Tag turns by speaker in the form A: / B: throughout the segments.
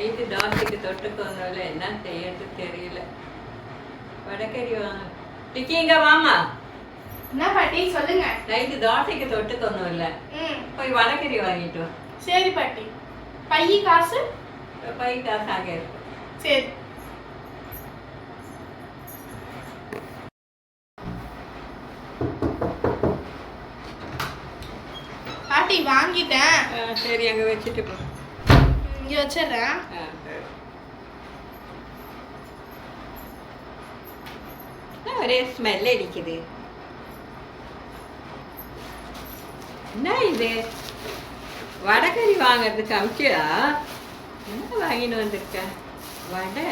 A: Night தோசைக்கு தொட்டுக்கோனால என்ன செய்யறது தெரியல. வடக்கறி வாங்க. டிக்கிங்க வாமா
B: என்ன பாட்டி சொல்லுங்க.
A: நைட்டு தோசைக்கு தொட்டுக்கொன்னும் இல்லை
B: ம்.
A: போய் வடக்கறி வாங்கிட்டு வா.
B: சரி பாட்டி. பைய காசு?
A: பை காசாக இருக்கும்
B: சரி. பாட்டி வாங்கிட்டேன்.
A: சரி அங்கே வச்சுட்டு போ.
B: இங்க வச்சிடுறேன்.
A: ஒரே ஸ்மெல் அடிக்குது? என்ன இது? வடகறி வாங்குறதுக்கு அமிச்சியா என்ன வாங்கின்னு வந்திருக்க? வடை.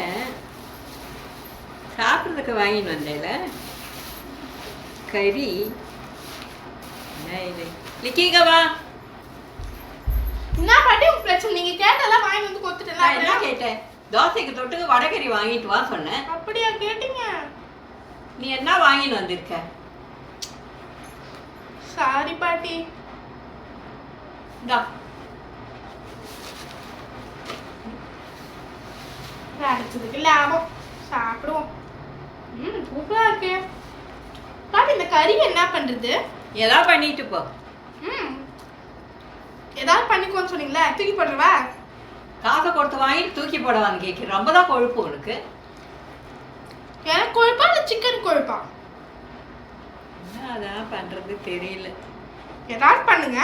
A: சாப்பிட்றதுக்கு வாங்கின்னு வந்தேல. கறி. என்ன இது? லிக்கிங்க
B: வாங்கி வந்து
A: நான் என்ன
B: கொடுத்துட்டேன்
A: கேட்டேன்? தோசைக்கு தொட்டுக்கு வடகறி வாங்கிட்டு வா சொன்னேன்.
B: அப்படியா கேட்டீங்க.
A: நீ என்ன வாங்கின்னு வந்திருக்க?
B: சாரி பாட்டி.
A: இந்தா.
B: அடிச்சதுக்கு லாபம். சாப்பிடுவோம். ம் சூப்பரா இருக்கே. பாட்டி இந்த கறி என்ன பண்றது?
A: ஏதாவது பண்ணிட்டு போ.
B: ம். ஏதாவது பண்ணிக்கோன்னு சொன்னீங்களே தூக்கி போடுறவா
A: காசை கொடுத்து வாங்கிட்டு தூக்கி போடவான்னு கேட்க ரொம்ப தான் கொழுப்பு உனக்கு
B: எனக்கு கொழுப்பா இல்லை சிக்கன் கொழுப்பா?
A: என்ன அதான் பண்றது தெரியல.
B: ஏதாவது பண்ணுங்க.